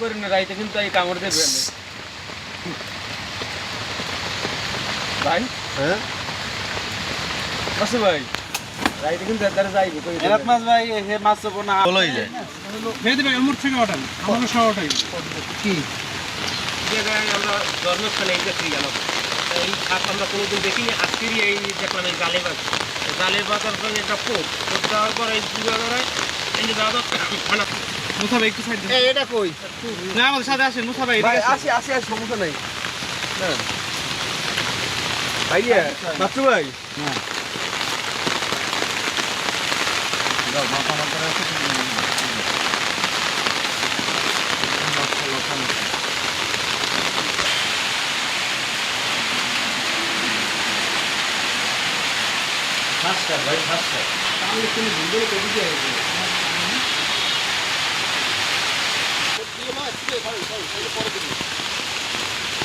করেন না রাইতে কিন্তু এই কামড় দেবে ভাই? হ্যাঁ? আছে ভাই রাইতে কিন্তু একবারে যাইবে কই এরাত মাছ ভাই হে মাছ তো না বলোই যায় মেহেদি ভাই ওমর থেকে ওঠান। আমাকে সহ ওঠাই। কি? জায়গায় আমরা জন্মস্থানে এই দেখি গেল এই সাপ আমরা কোনোদিন দেখিনি আজকেরই এই দেখলাম এই জালে বাজ জালে বাজার সঙ্গে একটা পোক পোক দেওয়ার পর এই দুটো ধরায় দাদা খানা মুসা ভাই একটু সাইড এটা কই? না আমাদের সাথে আসেন মুসা ভাই ভাই এদিকে আসেন। আসি আসি আসি সমস্যা নাই। না ভাইয়া বাচ্চু ভাই?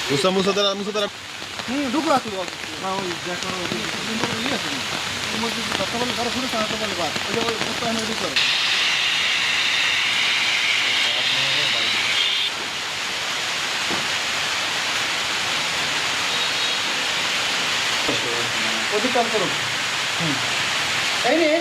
মুসা মুসা দ্বারা মুসা দ্বারা হুম ঢুকো আসো না ওই দেখো ওই সুন্দর ইয়ে আছে। তোমার যদি কথা বলে কারও শুনে তাহলে বলে বাস ওই যে ওই রেডি করো। অধিকার করুন এই রে এই রে